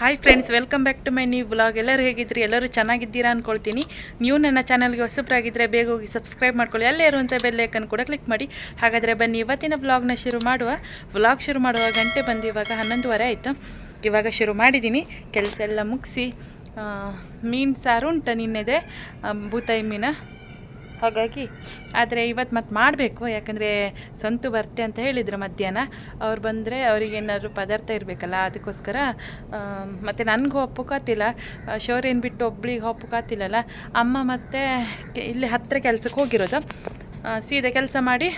Hi friends welcome back to my new blog ಎಲ್ಲರೂ ಹೇಗಿದ್ರಿ ಎಲ್ಲರೂ ಚೆನ್ನಾಗಿದ್ದೀರಾ ಅಂದ್ಕೊಳ್ತೀನಿ ನೀವು ನನ್ನ ಚಾನಲ್ಗೆ ಹೊಸಬ್ರಾಗಿದ್ದರೆ ಬೇಗ ಹೋಗಿ ಸಬ್ಸ್ಕ್ರೈಬ್ ಮಾಡ್ಕೊಳ್ಳಿ. ಅಲ್ಲೇ ಇರುವಂಥ ಬೆಲ್ಲೈಕನ್ ಕೂಡ ಕ್ಲಿಕ್ ಮಾಡಿ. ಹಾಗಾದರೆ ಬನ್ನಿ, ಇವತ್ತಿನ ಬ್ಲಾಗ್ನ ಶುರು ಮಾಡುವ. ಬ್ಲಾಗ್ ಶುರು ಮಾಡುವ ಗಂಟೆ ಬಂದು ಇವಾಗ ಹನ್ನೊಂದುವರೆ ಆಯಿತು. ಇವಾಗ ಶುರು ಮಾಡಿದ್ದೀನಿ ಕೆಲಸ ಎಲ್ಲ ಮುಗಿಸಿ ಮೀನು ಸಾರು ಉಂಟು ನಿನ್ನೆದೆ ಬೂತಾಯಿ ಮೀನು. ಹಾಗಾಗಿ, ಆದರೆ ಇವತ್ತು ಮತ್ತೆ ಮಾಡಬೇಕು, ಯಾಕಂದರೆ ಸಂತು ಬರ್ತೆ ಅಂತ ಹೇಳಿದರು ಮಧ್ಯಾಹ್ನ. ಅವ್ರು ಬಂದರೆ ಅವರಿಗೇನಾದ್ರು ಪದಾರ್ಥ ಇರಬೇಕಲ್ಲ, ಅದಕ್ಕೋಸ್ಕರ ಮತ್ತು ನನಗೂ ಒಪ್ಪುಕಾತಿಲ್ಲ ಶೌರ್ಯನ ಬಿಟ್ಟು ಒಬ್ಳಿಗೆ ಒಪ್ಪುಕಾತಿಲ್ಲಲ್ಲ ಅಮ್ಮ ಮತ್ತು ಇಲ್ಲಿ ಹತ್ತಿರ ಕೆಲಸಕ್ಕೆ ಹೋಗಿರೋದು. ಸೀದಾ ಕೆಲಸ ಮಾಡಿ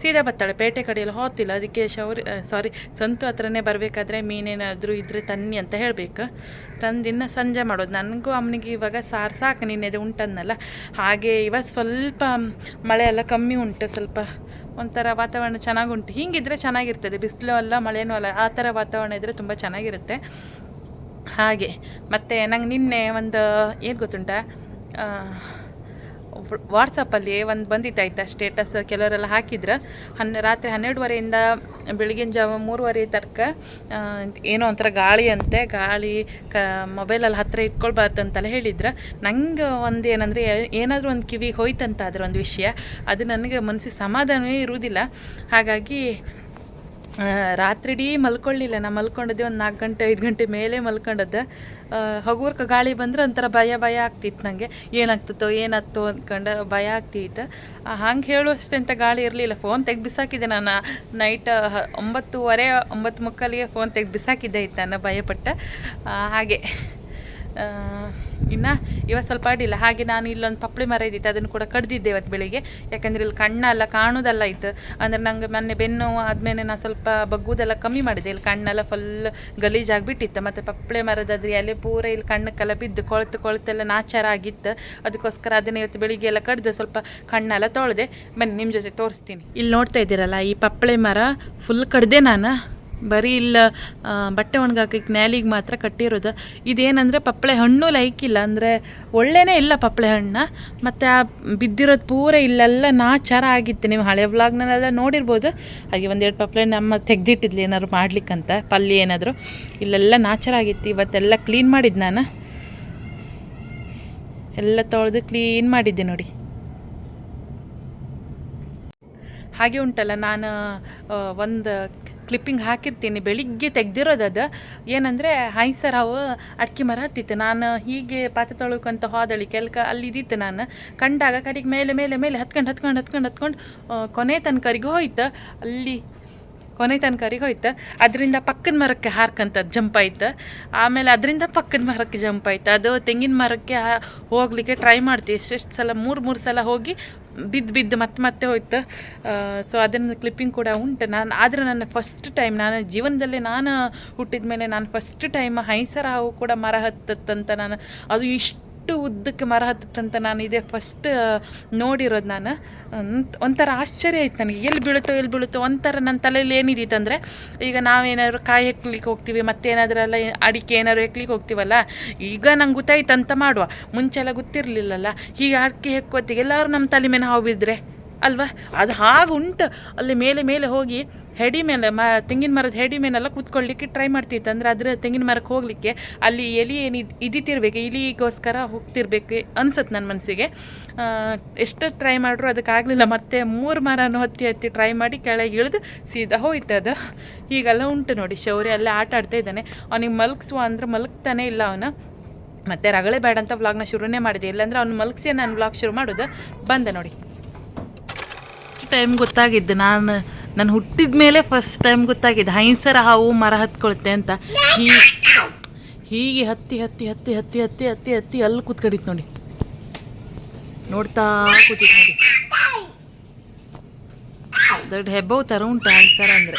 ಸೀದಾ ಬತ್ತಾಳೆ ಪೇಟೆ ಕಡೆಯಲ್ಲಿ ಹೋತಿಲ್ಲ ಅದಕ್ಕೆ ಶೌರಿ ಸಾರಿ ಸಂತು ಹತ್ರನೇ ಬರಬೇಕಾದ್ರೆ ಮೀನೇನಾದರೂ ಇದ್ದರೆ ತನ್ನಿ ಅಂತ ಹೇಳಬೇಕು. ತಂದಿನ್ನ ಸಂಜೆ ಮಾಡೋದು. ನನಗೂ ಅಮ್ಮನಿಗೆ ಇವಾಗ ಸಾರು ಸಾಕು ನಿನ್ನೆದು ಉಂಟನ್ನಲ್ಲ ಹಾಗೆ ಇವಾಗ ಸ್ವಲ್ಪ ಮಳೆ ಎಲ್ಲ ಕಮ್ಮಿ ಉಂಟು ಸ್ವಲ್ಪ. ಒಂಥರ ವಾತಾವರಣ ಚೆನ್ನಾಗುಂಟು. ಹಿಂಗಿದ್ರೆ ಚೆನ್ನಾಗಿರ್ತದೆ. ಬಿಸಿಲು ಅಲ್ಲ, ಮಳೆನೂ ಅಲ್ಲ. ಆ ಥರ ವಾತಾವರಣ ಇದ್ದರೆ ತುಂಬ ಚೆನ್ನಾಗಿರುತ್ತೆ. ಹಾಗೆ. ಮತ್ತು ನಂಗೆ ನಿನ್ನೆ ಒಂದು, ಏನು ಗೊತ್ತುಂಟ? ವಾಟ್ಸಪ್ಪಲ್ಲಿ ಒಂದು ಬಂದಿತ್ತು ಆಯ್ತಾ ಸ್ಟೇಟಸ್ ಕೆಲವರೆಲ್ಲ ಹಾಕಿದ್ರು. ಹನ್ನೆ ರಾತ್ರಿ ಹನ್ನೆರಡುವರೆಯಿಂದ ಬೆಳಗಿನ ಜಾವ ಮೂರುವರೆ ತನಕ ಏನೋ ಒಂಥರ ಗಾಳಿ ಅಂತೆ, ಗಾಳಿ ಕ ಮೊಬೈಲಲ್ಲಿ ಹತ್ತಿರ ಇಟ್ಕೊಳ್ಬಾರ್ದು ಅಂತೆಲ್ಲ ಹೇಳಿದ್ರು. ನಂಗೆ ಒಂದು ಏನಂದರೆ ಏನಾದರೂ ಒಂದು ಕಿವಿಗೆ ಹೋಯ್ತಂತ ಅದ್ರ ಒಂದು ವಿಷಯ, ಅದು ನನಗೆ ಮನಸ್ಸಿಗೆ ಸಮಾಧಾನವೇ ಇರುವುದಿಲ್ಲ ಹಾಗಾಗಿ ರಾತ್ರಿ ಇಡೀ ಮಲ್ಕೊಳ್ಳಿಲ್ಲ. ನಾ ಮಲ್ಕೊಂಡದ್ದೆ ಒಂದು ನಾಲ್ಕು ಗಂಟೆ, ಐದು ಗಂಟೆ ಮೇಲೆ ಮಲ್ಕೊಂಡದ್ದು. ಹಗುರ್ಕ ಗಾಳಿ ಬಂದ್ರೆ ಒಂಥರ ಭಯ ಭಯ ಆಗ್ತಿತ್ತು ನನಗೆ ಏನಾಗ್ತಿತ್ತೋ, ಏನಾಗ್ತೋ ಅಂದ್ಕೊಂಡು ಭಯ ಆಗ್ತಿತ್ತು. ಹಂಗೆ ಹೇಳುವಷ್ಟು ಅಂತ ಗಾಳಿ ಇರಲಿಲ್ಲ. ಫೋನ್ ತೆಗ್ದು ಬಿಸಾಕಿದ್ದೆ ನಾನು. ನೈಟ್ ಒಂಬತ್ತುವರೆ, ಒಂಬತ್ತು ಮುಕ್ಕಾಲಿಗೆ ಫೋನ್ ತೆಗ್ದು ಬಿಸಾಕಿದ್ದೆ ಇತ್ತು ನಾನು ಭಯಪಟ್ಟ. ಹಾಗೆ. ಇನ್ನು ಇವತ್ತು ಸ್ವಲ್ಪ ಅಡ್ಡಿಲ್ಲ ಹಾಗೆ ನಾನು ಇಲ್ಲೊಂದು ಪಪ್ಪಳಿ ಮರ ಇದ್ದಿತ್ತು, ಅದನ್ನು ಕೂಡ ಕಡ್ದಿದ್ದೆ ಇವತ್ತು ಬೆಳಿಗ್ಗೆ. ಯಾಕಂದರೆ ಇಲ್ಲಿ ಕಣ್ಣೆಲ್ಲ ಕಾಣೋದಲ್ಲ ಇತ್ತು. ಅಂದ್ರೆ ನಂಗೆ ಮೊನ್ನೆ ಬೆನ್ನು ಆದ್ಮೇಲೆ ನಾನು ಸ್ವಲ್ಪ ಬಗ್ಗುದೆಲ್ಲ ಕಮ್ಮಿ ಮಾಡಿದೆ. ಇಲ್ಲಿ ಕಣ್ಣೆಲ್ಲ ಫುಲ್ ಗಲೀಜಾಗಿಬಿಟ್ಟಿತ್ತು ಮತ್ತು ಪಪ್ಪಳೆ ಮರದಾದ್ರೆ ಎಲೆ ಪೂರ ಇಲ್ಲಿ ಕಣ್ಣಕ್ಕೆಲ್ಲ ಬಿದ್ದು ಕೊಳ್ತು ಕೊಳ್ತೆಲ್ಲ ನಾಚಾರ ಆಗಿತ್ತು. ಅದಕ್ಕೋಸ್ಕರ ಅದನ್ನ ಇವತ್ತು ಬೆಳಿಗ್ಗೆ ಎಲ್ಲ ಕಡ್ದು ಸ್ವಲ್ಪ ಕಣ್ಣೆಲ್ಲ ತೊಳೆದೆ. ಬನ್ನಿ, ನಿಮ್ಮ ಜೊತೆ ತೋರಿಸ್ತೀನಿ. ಇಲ್ಲಿ ನೋಡ್ತಾ ಇದ್ದೀರಲ್ಲ, ಈ ಪಪ್ಪಳೆ ಮರ ಫುಲ್ ಕಡ್ದೆ ನಾನು. ಬರೀ ಇಲ್ಲ ಬಟ್ಟೆ ಒಣಗಾಕಕ್ಕೆ ನ್ಯಾಲಿಗೆ ಮಾತ್ರ ಕಟ್ಟಿರೋದು. ಇದೇನಂದರೆ ಪಪ್ಪಳೆ ಹಣ್ಣು ಲೈಕ್ ಇಲ್ಲ, ಅಂದರೆ ಒಳ್ಳೆಯೇ ಇಲ್ಲ ಪಪ್ಪಳೆ ಹಣ್ಣು. ಮತ್ತು ಆ ಬಿದ್ದಿರೋದು ಪೂರ ಇಲ್ಲೆಲ್ಲ ನಾಚಾರ ಆಗಿತ್ತು. ನೀವು ಹಳೆ ವ್ಲಾಗ್ನಲ್ಲೆಲ್ಲ ನೋಡಿರ್ಬೋದು. ಹಾಗೆ ಒಂದೆರಡು ಪಪ್ಪಳೆ ನಮ್ಮ ತೆಗ್ದಿಟ್ಟಿದ್ಲಿ, ಏನಾದ್ರು ಮಾಡ್ಲಿಕ್ಕಂತ, ಪಲ್ಯ ಏನಾದರೂ. ಇಲ್ಲೆಲ್ಲ ನಾಚಾರ ಆಗಿತ್ತು, ಇವತ್ತೆಲ್ಲ ಕ್ಲೀನ್ ಮಾಡಿದ್ದು ನಾನು. ಎಲ್ಲ ತೊಳೆದು ಕ್ಲೀನ್ ಮಾಡಿದ್ದೆ ನೋಡಿ. ಹಾಗೆ ಉಂಟಲ್ಲ, ನಾನು ಒಂದು ಕ್ಲಿಪ್ಪಿಂಗ್ ಹಾಕಿರ್ತೀನಿ. ಬೆಳಿಗ್ಗೆ ತೆಗ್ದಿರೋದದು. ಏನಂದರೆ ಹಾಯ್ ಸರ್ ಅವು ಅಡ್ಕೆ ಮರ ಹತ್ತಿತ್ತು. ನಾನು ಹೀಗೆ ಪಾತ್ರೆ ತೊಳ್ಕೊಂತ ಹೋದಳಿ. ಕೆಲಕ ಅಲ್ಲಿ ಇದ್ದಿತ್ತು ನಾನು. ಕಂಡಾಗ ಕಡೆಗೆ ಮೇಲೆ ಮೇಲೆ ಮೇಲೆ ಹತ್ಕೊಂಡು ಹತ್ಕೊಂಡು ಹತ್ಕೊಂಡು ಹತ್ಕೊಂಡು ಕೊನೆ ತನಕರಿಗೆ ಹೋಯ್ತು. ಅಲ್ಲಿ ಕೊನೆ ತನಕರಿಗೆ ಹೋಯ್ತು. ಅದರಿಂದ ಪಕ್ಕದ ಮರಕ್ಕೆ ಹಾರ್ಕಂತದ್ದು ಜಂಪ್ ಆಯ್ತು. ಆಮೇಲೆ ಅದರಿಂದ ಪಕ್ಕದ ಮರಕ್ಕೆ ಜಂಪ್ ಆಯ್ತು. ಅದು ತೆಂಗಿನ ಮರಕ್ಕೆ ಹೋಗ್ಲಿಕ್ಕೆ ಟ್ರೈ ಮಾಡ್ತೀವಿ ಎಷ್ಟೆಷ್ಟು ಸಲ, ಮೂರು ಮೂರು ಸಲ ಹೋಗಿ ಬಿದ್ದು ಬಿದ್ದು ಮತ್ತೆ ಮತ್ತೆ ಹೋಯ್ತು. ಸೊ ಅದನ್ನು ಕ್ಲಿಪ್ಪಿಂಗ್ ಕೂಡ ಉಂಟು. ನಾನು, ಆದರೆ ನನ್ನ ಫಸ್ಟ್ ಟೈಮ್ ನಾನು ಜೀವನದಲ್ಲಿ ನಾನು ಹುಟ್ಟಿದ ಮೇಲೆ ನಾನು ಫಸ್ಟ್ ಟೈಮ್ ಹೈಸರ ಹಾವು ಕೂಡ ಮರ ಹತ್ತತ್ತಂತ ನಾನು, ಅದು ಇಷ್ಟು ಉದ್ದಕ್ಕೆ ಮರ ಹತ್ತಂತ ನಾನು ಇದೇ ಫಸ್ಟ್ ನೋಡಿರೋದು ನಾನು. ಒಂಥರ ಆಶ್ಚರ್ಯ ಆಯ್ತು ನನಗೆ. ಎಲ್ಲಿ ಬೀಳುತ್ತೋ ಎಲ್ಲಿ ಬೀಳುತ್ತೋ ಒಂಥರ ನನ್ನ ತಲೆಯಲ್ಲಿ ಏನಿದಿತ್ತು ಅಂದರೆ, ಈಗ ನಾವೇನಾದ್ರು ಕಾಯಿ ಹೆಕ್ಲಿಕ್ಕೆ ಹೋಗ್ತೀವಿ ಮತ್ತೇನಾದ್ರೂ ಎಲ್ಲ ಅಡಿಕೆ ಏನಾದ್ರು ಹೆಕ್ಲಿಕ್ಕೆ ಹೋಗ್ತೀವಲ್ಲ, ಈಗ ನಂಗೆ ಗೊತ್ತಾಯ್ತು ಅಂತ ಮಾಡುವ. ಮುಂಚೆಲ್ಲ ಗೊತ್ತಿರಲಿಲ್ಲಲ್ಲ. ಹೀಗೆ ಅಡಿಕೆ ಹೆಕ್ಕೋತ್ತಿಗೆ ಎಲ್ಲರೂ ನಮ್ಮ ತಲೆ ಮೇಲೆ ಹಾವು ಬಿದ್ದರೆ ಅಲ್ವಾ? ಅದು ಹಾಗೆ ಉಂಟು. ಅಲ್ಲಿ ಮೇಲೆ ಮೇಲೆ ಹೋಗಿ ಹೆಡಿ ಮೇಲೆ ಮ, ತೆಂಗಿನ ಮರದ ಹೆಡಿ ಮೇಲೆಲ್ಲ ಕೂತ್ಕೊಳ್ಳಿಕ್ಕೆ ಟ್ರೈ ಮಾಡ್ತಿತ್ತು. ಅಂದರೆ ಅದರ ತೆಂಗಿನ ಮರಕ್ಕೆ ಹೋಗಲಿಕ್ಕೆ ಅಲ್ಲಿ ಎಲಿ ಏನು ಇದ್ದಿತ್ತಿರ್ಬೇಕು ಇಲಿಗೋಸ್ಕರ ಹೋಗ್ತಿರ್ಬೇಕು ಅನ್ಸತ್ತೆ ನನ್ನ ಮನಸ್ಸಿಗೆ ಎಷ್ಟು ಟ್ರೈ ಮಾಡ್ರು ಅದಕ್ಕಾಗಲಿಲ್ಲ. ಮತ್ತೆ ಮೂರು ಮರನೂ ಹತ್ತಿ ಹತ್ತಿ ಟ್ರೈ ಮಾಡಿ ಕೆಳಗೆ ಇಳಿದು ಸೀದಾ ಹೋಯ್ತು ಅದು. ಹೀಗೆಲ್ಲ ಉಂಟು ನೋಡಿ. ಶೌರ್ಯ ಅಲ್ಲೇ ಆಟ ಆಡ್ತಾ ಇದ್ದಾನೆ. ಅವನಿಗೆ ಮಲಗಿಸುವ ಅಂದ್ರೆ ಮಲಗ್ತಾನೆ ಇಲ್ಲ ಅವನು. ಮತ್ತೆ ರಗಳೆ ಬೇಡ ಅಂತ ವ್ಲಾಗ್ನ ಶುರುನೇ ಮಾಡಿದೆ. ಇಲ್ಲಾಂದ್ರೆ ಅವ್ನು ಮಲಗಿಸಿ ನಾನು ವ್ಲಾಗ್ ಶುರು ಮಾಡೋದು. ಬಂದೆ ನೋಡಿ. ಟೈಮ್ ಗೊತ್ತಾಗಿದ್ದು, ನಾನು ನಾನು ಹುಟ್ಟಿದ ಮೇಲೆ ಫಸ್ಟ್ ಟೈಮ್ ಗೊತ್ತಾಗಿದ್ದು ಹೈನ್ಸರ ಹಾವು ಮರ ಹತ್ಕೊಳುತ್ತೆ ಅಂತ. ಹೀಗೆ ಹತ್ತಿ ಹತ್ತಿ ಹತ್ತಿ ಹತ್ತಿ ಹತ್ತಿ ಹತ್ತಿ ಹತ್ತಿ ಅಲ್ಲಿ ಕೂತ್ಕೊಂಡಿತ್ತು ನೋಡಿ. ನೋಡ್ತಾ ಕೂತಿತ್ತು ನೋಡಿ. ದೊಡ್ಡ ಹೆಬ್ಬವು ಥರ ಉಂಟು ಹೈನ್ಸರ ಅಂದರೆ.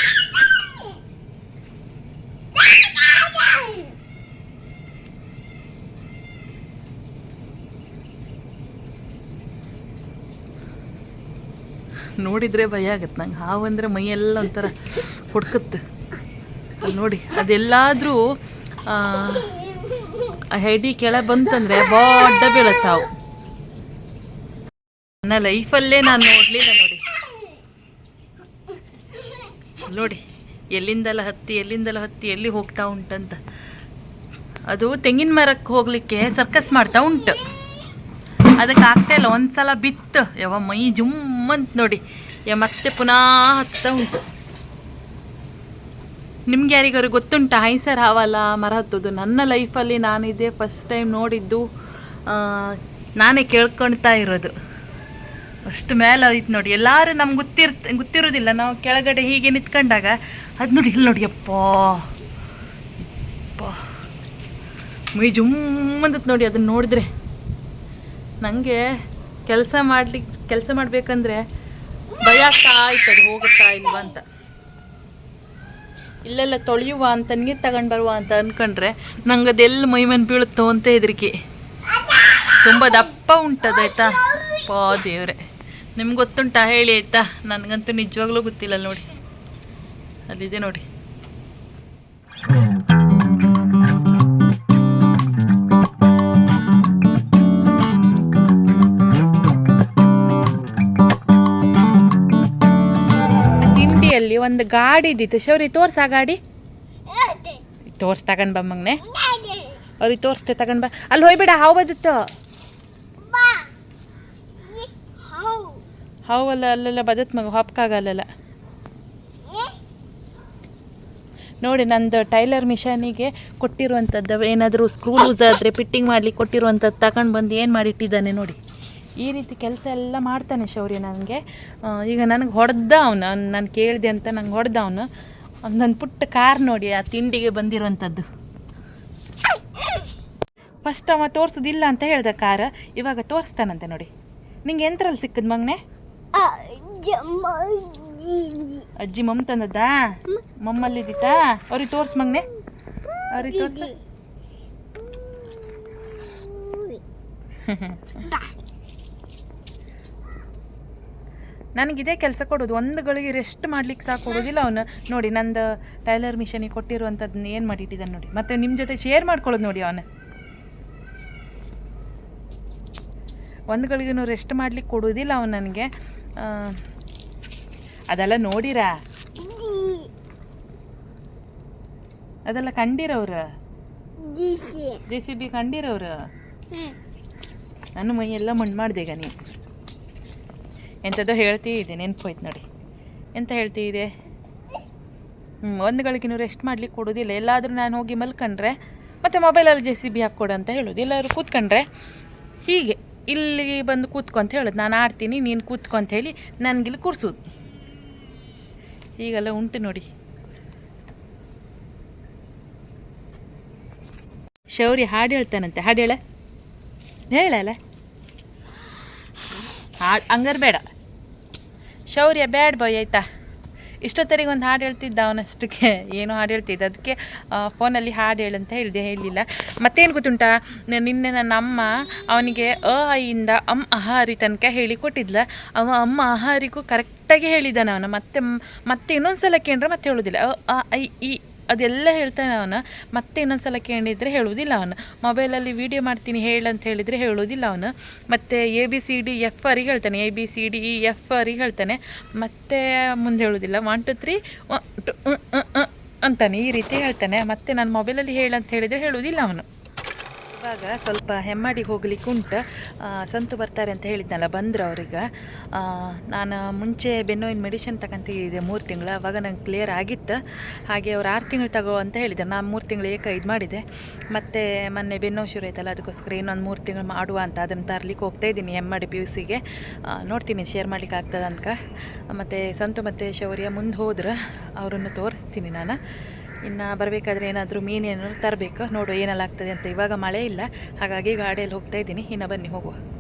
ನೋಡಿದರೆ ಭಯ ಆಗತ್ತೆ. ನಂಗೆ ಹಾವು ಅಂದರೆ ಮೈಯೆಲ್ಲ ಒಂಥರ ಹುಡ್ಕುತ್ತೆ. ಅಲ್ಲಿ ನೋಡಿ, ಅದೆಲ್ಲಾದರೂ ಹೆಡಿ ಕೆಳಗೆ ಬಂತಂದರೆ ಬೊಡ್ಡ ಬೀಳತ್ತೆ ಹಾವು. ನನ್ನ ಲೈಫಲ್ಲೇ ನಾನು ನೋಡಲಿಲ್ಲ ನೋಡಿ. ನೋಡಿ, ಎಲ್ಲಿಂದೆಲ್ಲ ಹತ್ತಿ ಎಲ್ಲಿಂದೆಲ್ಲ ಹತ್ತಿ, ಎಲ್ಲಿ ಹೋಗ್ತಾ ಉಂಟಂತ. ಅದು ತೆಂಗಿನ ಮರಕ್ಕೆ ಹೋಗ್ಲಿಕ್ಕೆ ಸರ್ಕಸ್ ಮಾಡ್ತಾ ಉಂಟು. ಅದಕ್ಕೆ ಆಗ್ತಾ ಇಲ್ಲ, ಒಂದ್ಸಲ ಬಿತ್ತು. ಯಾವ ಮೈ ಜುಮ್ ಅಂತ ನೋಡಿ. ಮತ್ತೆ ಪುನಃ ಹತ್ತಾ ಉಂಟು. ನಿಮ್ಗೆ ಯಾರಿಗಾರು ಗೊತ್ತುಂಟ? ಹೈಸರ್ ಹಾವಲ್ಲ, ಮರ ಹತ್ತೋದು. ನನ್ನ ಲೈಫಲ್ಲಿ ನಾನಿದೆ ಫಸ್ಟ್ ಟೈಮ್ ನೋಡಿದ್ದು ನಾನೇ ಕೇಳ್ಕೊಳ್ತಾ ಇರೋದು. ಅಷ್ಟು ಮೇಲೆ ಐತೆ ನೋಡಿ. ಎಲ್ಲರೂ ನಮ್ಗೆ ಗೊತ್ತಿರ್ ಗೊತ್ತಿರೋದಿಲ್ಲ. ನಾವು ಕೆಳಗಡೆ ಹೀಗೆ ನಿಂತ್ಕೊಂಡಾಗ, ಅದು ನೋಡಿ ಇಲ್ಲಿ ನೋಡಿ ಅಪ್ಪ ಅಪ್ಪ ಮೈ ಜುಮ್ಮಂದತ್ ನೋಡಿ ಅದನ್ನ ನೋಡಿದ್ರೆ. ನನಗೆ ಕೆಲಸ ಮಾಡ್ಲಿಕ್ಕೆ ಕೆಲಸ ಮಾಡಬೇಕಂದ್ರೆ ಭಯ ಆಗ್ತಾ ಹೋಗುತ್ತಾ ಇಲ್ವಾ ಅಂತ. ಇಲ್ಲೆಲ್ಲ ತೊಳೆಯುವ ಅಂತ, ನೀರು ತಗೊಂಡು ಬರುವ ಅಂತ ಅನ್ಕೊಂಡ್ರೆ ನಂಗೆ ಅದೆಲ್ಲ ಮೈ ಮೇಲೆ ಬೀಳುತ್ತೋ ಅಂತ ಹೆದರಿಕೆ. ತುಂಬ ದಪ್ಪ ಉಂಟದಾಯ್ತಾ ಪಾ ದೇವ್ರೆ. ನಿಮ್ಗೆ ಗೊತ್ತುಂಟಾ ಹೇಳಿ, ಆಯ್ತಾ? ನನಗಂತೂ ನಿಜವಾಗ್ಲೂ ಗೊತ್ತಿಲ್ಲ, ನೋಡಿ. ಅಲ್ಲಿದೆ ನೋಡಿ. ಒಂದು ಗಾಡಿ ಇದ್ದಿತ್ತು. ಶೌರಿ ತೋರ್ಸ ಆ ಗಾಡಿ. ತೋರ್ಸ್ ತಗೊಂಡ್ ಬಾ ಮಗ್ನೆ. ಅವ್ರಿಗೆ ತೋರಿಸ್ತೆ ತಗೊಂಡ್ ಬಾ. ಅಲ್ಲಿ ಹೋಯ್ಬೇಡ ಹಾವು ಬದಿತ್ತು. ಹಾವು. ಅಲ್ಲ ಅಲ್ಲೆಲ್ಲ ಬದತ್ ಮಗ ಹಾಪ್ಕಾಗಲ್ಲ ನೋಡಿ ನಂದು ಟೈಲರ್ ಮಿಷನಿಗೆ ಕೊಟ್ಟಿರುವಂಥದ್ದು ಏನಾದರೂ ಸ್ಕ್ರೂ ಲೂಸ್ ಆದರೆ ಫಿಟ್ಟಿಂಗ್ ಮಾಡಲಿ ಕೊಟ್ಟಿರುವಂಥದ್ದು ತಗೊಂಡು ಬಂದು ಏನು ಮಾಡಿಟ್ಟಿದ್ದಾನೆ ನೋಡಿ. ಈ ರೀತಿ ಕೆಲಸ ಎಲ್ಲ ಮಾಡ್ತಾನೆ ಶೌರ್ಯ ನನಗೆ. ಈಗ ನನಗೆ ಹೊಡೆದ ಅವನು ನಾನು ಕೇಳಿದೆ ಅಂತ ನಂಗೆ ಹೊಡೆದ ಅವನು. ನನ್ನ ಪುಟ್ಟ ಕಾರ್ ನೋಡಿ ಆ ತಿಂಡಿಗೆ ಬಂದಿರುವಂಥದ್ದು ಫಸ್ಟ್ ಅವ ತೋರಿಸೋದಿಲ್ಲ ಅಂತ ಹೇಳ್ದೆ ಕಾರ್ ಇವಾಗ ತೋರಿಸ್ತಾನಂತೆ ನೋಡಿ. ನಿಂಗೆ ಎಂತರಲ್ಲಿ ಸಿಕ್ಕದ ಮಗನೆ? ಅಜ್ಜಿ ಮಮ್ಮ ತಂದದ್ದಾ? ಮಮ್ಮಲ್ಲಿದ್ದಿತ್ತಾ ಅವ್ರಿಗೆ ತೋರ್ಸ್ ಮಗನೆ. ಅವ್ರಿಗೆ ತೋರ್ಸ. ನನಗಿದೇ ಕೆಲಸ ಕೊಡೋದು. ಒಂದು ಗಳಿಗೆ ರೆಸ್ಟ್ ಮಾಡ್ಲಿಕ್ಕೆ ಸಾಕು ಕೊಡೋದಿಲ್ಲ ಅವನು. ನೋಡಿ ನಂದು ಟೈಲರ್ ಮಿಷನಿಗೆ ಕೊಟ್ಟಿರುವಂಥದ್ದನ್ನ ಏನು ಮಾಡಿಟ್ಟಿದ್ದಾನೆ ನೋಡಿ. ಮತ್ತು ನಿಮ್ಮ ಜೊತೆ ಶೇರ್ ಮಾಡ್ಕೊಳ್ಳೋದು ನೋಡಿ ಅವನು. ಒಂದು ಗಳಿಗೂ ರೆಸ್ಟ್ ಮಾಡ್ಲಿಕ್ಕೆ ಕೊಡೋದಿಲ್ಲ ಅವನು ನನಗೆ. ಅದೆಲ್ಲ ನೋಡಿರಾ? ಅದೆಲ್ಲ ಕಂಡಿರೋರು ಜೆ ಸಿ ಬಿ ಕಂಡಿರೋರು ನನ್ನ ಮೈ ಎಲ್ಲ ಮಣ್ಣು ಮಾಡಿದೆ ಈಗ ನೀನು. ಎಂಥದ್ದೋ ಹೇಳ್ತೀ ಇದೆ, ನೆನಪೋಯ್ತು ನೋಡಿ. ಎಂತ ಹೇಳ್ತೀ ಇದೆ? ಹ್ಞೂ ಒಂದು ಗಳಿಗಿನೂ ರೆಸ್ಟ್ ಮಾಡ್ಲಿಕ್ಕೆ ಕೊಡೋದಿಲ್ಲ. ಎಲ್ಲಾದರೂ ನಾನು ಹೋಗಿ ಮಲ್ಕೊಂಡ್ರೆ, ಮತ್ತು ಮೊಬೈಲಲ್ಲಿ ಜೆ ಸಿ ಬಿ ಹಾಕ್ಕೊಡು ಅಂತ ಹೇಳೋದು. ಎಲ್ಲರೂ ಕೂತ್ಕೊಂಡ್ರೆ, ಹೀಗೆ. ಇಲ್ಲಿ ಬಂದು ಕೂತ್ಕೊ ಅಂತ ಹೇಳೋದು. ನಾನು ಆಡ್ತೀನಿ, ನೀನು ಕೂತ್ಕೊ ಅಂತ ಹೇಳಿ ನನಗಿಲ್ಲಿ ಕೂರಿಸೋದು. ಈಗೆಲ್ಲ ಉಂಟು ನೋಡಿ. ಶೌರಿ ಹಾಡು ಹೇಳ್ತಾನಂತೆ. ಹಾಡು ಹೇಳ. ಹೇಳಲ್ಲ ಹಾಡು, ಹಂಗಾರೆ ಬೇಡ. ಶೌರ್ಯ ಬ್ಯಾಡ್ ಬಾಯ್ ಆಯ್ತಾ? ಇಷ್ಟೊತ್ತರಿಗೆ ಒಂದು ಹಾಡು ಹೇಳ್ತಿದ್ದ ಅವನಷ್ಟಕ್ಕೆ ಏನೋ ಹಾಡು ಹೇಳ್ತಿದ್ದ. ಅದಕ್ಕೆ ಫೋನಲ್ಲಿ ಹಾಡು ಹೇಳು ಅಂತ ಹೇಳಿದೆ, ಹೇಳಿಲ್ಲ. ಮತ್ತೇನು ಗೊತ್ತುಂಟಾ? ನಿನ್ನೆ ನನ್ನ ಅಮ್ಮ ಅವನಿಗೆ ಅ ಐಯಿಂದ ಅಮ್ ಅಹಾರಿ ತನಕ ಹೇಳಿ ಕೊಟ್ಟಿದ್ಲ. ಅವ ಅಮ್ಮ ಅಹಾರಿಗೂ ಕರೆಕ್ಟಾಗಿ ಹೇಳಿದ್ದಾನೆ ಅವನು. ಮತ್ತೆ ಮತ್ತೆ ಇನ್ನೊಂದು ಸಲ ಕೇಂದ್ರ ಮತ್ತೆ ಹೇಳೋದಿಲ್ಲ. ಅ ಐ ಈ ಅದೆಲ್ಲ ಹೇಳ್ತಾನೆ ಅವನ. ಮತ್ತೆ ಇನ್ನೊಂದು ಸಲ ಕೇಳಿದರೆ ಹೇಳುವುದಿಲ್ಲ ಅವನು. ಮೊಬೈಲಲ್ಲಿ ವೀಡಿಯೋ ಮಾಡ್ತೀನಿ ಹೇಳಂತ ಹೇಳಿದರೆ ಹೇಳೋದಿಲ್ಲ ಅವನು. ಮತ್ತು A B C D F ಅವರಿಗೆ ಹೇಳ್ತಾನೆ. A B C D E F ಅವರಿಗೆ ಹೇಳ್ತಾನೆ. ಮತ್ತೆ ಮುಂದೆ ಹೇಳೋದಿಲ್ಲ ಒನ್ ಟು ತ್ರೀ ಅಂತಾನೆ. ಈ ರೀತಿ ಹೇಳ್ತಾನೆ. ಮತ್ತೆ ನಾನು ಮೊಬೈಲಲ್ಲಿ ಹೇಳಂತ ಹೇಳಿದರೆ ಹೇಳುವುದಿಲ್ಲ ಅವನು. ಇವಾಗ ಸ್ವಲ್ಪ ಹೆಮ್ಮಾಡಿ ಹೋಗ್ಲಿಕ್ಕೆ ಉಂಟು. ಸಂತು ಬರ್ತಾರೆ ಅಂತ ಹೇಳಿದ್ನಲ್ಲ, ಬಂದರು ಅವ್ರಿಗೆ. ನಾನು ಮುಂಚೆ ಬೆನ್ನೋಯಿನ ಮೆಡಿಷನ್ ತಗೊಂತಿದ್ದೆ ಮೂರು ತಿಂಗಳು, ಅವಾಗ ನಂಗೆ ಕ್ಲಿಯರ್ ಆಗಿತ್ತು. ಹಾಗೆ ಅವ್ರು ಆರು ತಿಂಗಳು ತಗೋ ಅಂತ ಹೇಳಿದ್ದಾರೆ ನಾನು ಮೂರು ತಿಂಗಳು ಏಕ ಇದು ಮಾಡಿದೆ. ಮತ್ತು ಮೊನ್ನೆ ಬೆನ್ನೋ ಶುರು ಆಯ್ತಲ್ಲ, ಅದಕ್ಕೋಸ್ಕರ ಇನ್ನೊಂದು ಮೂರು ತಿಂಗಳು ಮಾಡುವ ಅಂತ ಅದನ್ನು ತರಲಿಕ್ಕೆ ಇದ್ದೀನಿ ಹೆಮ್ಮಾಡಿ ಪಿ ಯು ಸಿಗೆ ನೋಡ್ತೀನಿ ಶೇರ್ ಮಾಡ್ಲಿಕ್ಕೆ ಆಗ್ತದೆ ಅಂತ. ಮತ್ತು ಸಂತು ಮತ್ತು ಶೌರ್ಯ ಮುಂದೆ ಹೋದ್ರೆ. ಅವರನ್ನು ತೋರಿಸ್ತೀನಿ ನಾನು. ಇನ್ನು ಬರಬೇಕಾದ್ರೆ ಏನಾದರೂ ಮೀನು ಏನಾದ್ರು ತರಬೇಕು. ನೋಡು, ಏನೆಲ್ಲ ಆಗ್ತದೆ ಅಂತ ಇವಾಗ ಮಳೆ ಇಲ್ಲ. ಹಾಗಾಗಿ ಗಾಡಿಯಲ್ಲಿ ಹೋಗ್ತಾ ಇದ್ದೀನಿ. ಇನ್ನು ಬನ್ನಿ, ಹೋಗುವ.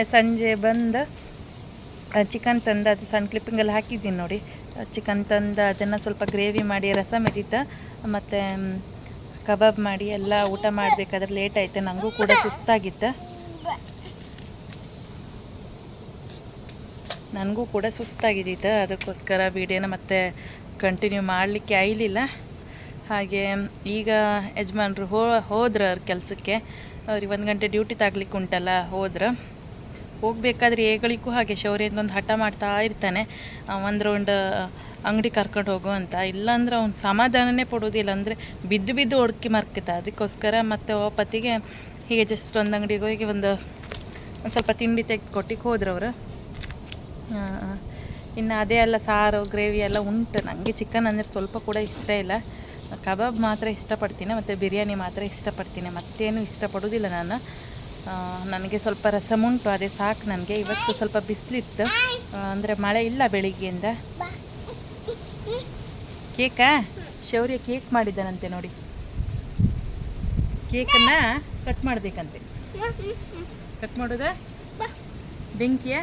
ನಿನ್ನೆ ಸಂಜೆ ಬಂದು ಚಿಕನ್ ತಂದ, ಅದು ಸಣ್ಣ ಕ್ಲಿಪ್ಪಿಂಗಲ್ಲಿ ಹಾಕಿದ್ದೀನಿ ನೋಡಿ. ಚಿಕನ್ ತಂದು, ಅದನ್ನು ಸ್ವಲ್ಪ ಗ್ರೇವಿ ಮಾಡಿ, ರಸ ಮೆದಿತ, ಮತ್ತು ಕಬಾಬ್ ಮಾಡಿ, ಎಲ್ಲ ಊಟ ಮಾಡಬೇಕಾದ್ರೆ ಲೇಟ್ ಆಯಿತು ನನಗೂ ಕೂಡ ಸುಸ್ತಾಗಿತ್ತು. ನನಗೂ ಕೂಡ ಸುಸ್ತಾಗಿದ್ದಿತ್ತು ಅದಕ್ಕೋಸ್ಕರ ವೀಡಿಯೋನ ಮತ್ತೆ ಕಂಟಿನ್ಯೂ ಮಾಡಲಿಕ್ಕೆ ಆಯ್ಲಿಲ್ಲ. ಹಾಗೆ, ಈಗ ಯಜಮಾನ್ರು ಹೋದ್ರು ಅವ್ರ ಕೆಲಸಕ್ಕೆ. ಅವ್ರಿಗೆ ಒಂದು ಗಂಟೆ ಡ್ಯೂಟಿ ತಾಗ್ಲಿಕ್ಕೆ ಉಂಟಲ್ಲ ಹೋದ್ರು. ಹೋಗಬೇಕಾದ್ರೆ ಏಗಳಿಗೂ ಹಾಗೆ ಶೌರ್ಯದಿಂದ ಒಂದು ಹಠ ಮಾಡ್ತಾ ಇರ್ತಾನೆ. ಒಂದು ರೌಂಡ್ ಅಂಗಡಿ ಕರ್ಕೊಂಡು ಹೋಗು ಅಂತ. ಇಲ್ಲಾಂದ್ರೆ ಅವ್ನು ಸಮಾಧಾನನೇ ಪಡೋದಿಲ್ಲ. ಅಂದರೆ ಬಿದ್ದು ಬಿದ್ದು ಒಡ್ಕಿ ಮರ್ಕಿತ ಅದಕ್ಕೋಸ್ಕರ ಮತ್ತೆ ಪತಿಗೆ ಹೀಗೆ ಜಸ್ಟ್ ಒಂದು ಅಂಗಡಿಗೆ ಹೋಗಿ ಒಂದು ಸ್ವಲ್ಪ ತಿಂಡಿ ತೆಗೆದು ಕೊಟ್ಟಿಗೆ ಹೋದ್ರು ಅವರು. ಇನ್ನು ಅದೇ ಎಲ್ಲ ಸಾರು, ಗ್ರೇವಿ ಎಲ್ಲ ಉಂಟು. ನನಗೆ ಚಿಕನ್ ಅಂದರೆ ಸ್ವಲ್ಪ ಕೂಡ ಇಷ್ಟ ಇಲ್ಲ. ಕಬಾಬ್ ಮಾತ್ರ ಇಷ್ಟಪಡ್ತೀನಿ. ಮತ್ತು ಬಿರಿಯಾನಿ ಮಾತ್ರ ಇಷ್ಟಪಡ್ತೀನಿ. ಮತ್ತೇನು ಇಷ್ಟಪಡೋದಿಲ್ಲ ನಾನು. ನನಗೆ ಸ್ವಲ್ಪ ರಸಮ್ ಉಂಟು, ಅದೇ ಸಾಕು ನನಗೆ. ಇವತ್ತು ಸ್ವಲ್ಪ ಬಿಸಿಲಿತ್ತು. ಅಂದರೆ ಮಳೆ ಇಲ್ಲ ಬೆಳಿಗ್ಗೆಯಿಂದ. ಕೇಕಾ? ಶೌರ್ಯ ಕೇಕ್ ಮಾಡಿದ್ದಾನಂತೆ ನೋಡಿ. ಕೇಕನ್ನು ಕಟ್ ಮಾಡಬೇಕಂತೆ. ಕಟ್ ಮಾಡೋದಾ? ಬೆಂಕಿಯ?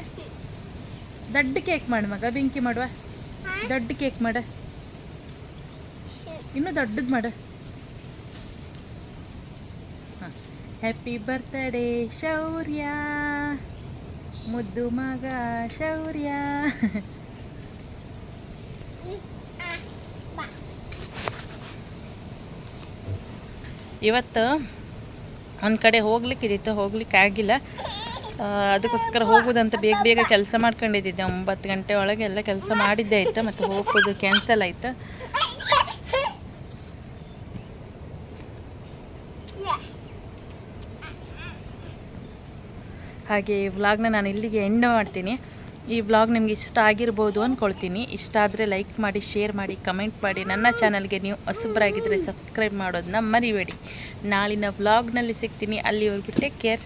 ದೊಡ್ಡ ಕೇಕ್ ಮಾಡು ಮಗ, ಬೆಂಕಿ ಮಾಡುವ. ದೊಡ್ಡ ಕೇಕ್ ಮಾಡ. ಇನ್ನೂ ದೊಡ್ಡದು ಮಾಡು. ಹ್ಯಾಪಿ ಬರ್ತ್ಡೇ ಶೌರ್ಯ ಮುದ್ದು ಮಗ ಶೌರ್ಯ ಇವತ್ತು ಒಂದು ಕಡೆ ಹೋಗ್ಲಿಕ್ಕಿದ್ದಿತ್ತು ಹೋಗ್ಲಿಕ್ಕೆ ಆಗಿಲ್ಲ. ಅದಕ್ಕೋಸ್ಕರ ಹೋಗೋದಂತ ಬೇಗ ಬೇಗ ಕೆಲಸ ಮಾಡ್ಕೊಂಡಿದ್ದಿದ್ದೆ. ಒಂಬತ್ತು ಗಂಟೆ ಒಳಗೆ ಎಲ್ಲ ಕೆಲಸ ಮಾಡಿದ್ದೆ ಆಯ್ತು ಮತ್ತು ಹೋಗೋದು ಕ್ಯಾನ್ಸಲ್ ಆಯ್ತು. ಹಾಗೆ ಈ ವ್ಲಾಗ್ನ ನಾನು ಇಲ್ಲಿಗೆ ಎಂಡ್ ಮಾಡ್ತೀನಿ. ಈ ವ್ಲಾಗ್ ನಿಮ್ಗೆ ಇಷ್ಟ ಆಗಿರ್ಬೋದು ಅಂದ್ಕೊಳ್ತೀನಿ ಇಷ್ಟ ಆದರೆ ಲೈಕ್ ಮಾಡಿ ಶೇರ್ ಮಾಡಿ ಕಮೆಂಟ್ ಮಾಡಿ. ನನ್ನ ಚಾನಲ್ಗೆ ನೀವು ಹೊಸಬ್ರಾಗಿದ್ದರೆ ಸಬ್ಸ್ಕ್ರೈಬ್ ಮಾಡೋದನ್ನ ಮರಿಬೇಡಿ. ನಾಳಿನ ವ್ಲಾಗ್ನಲ್ಲಿ ಸಿಗ್ತೀನಿ. ಅಲ್ಲಿವರೆಗೂ ಟೇಕ್ ಕೇರ್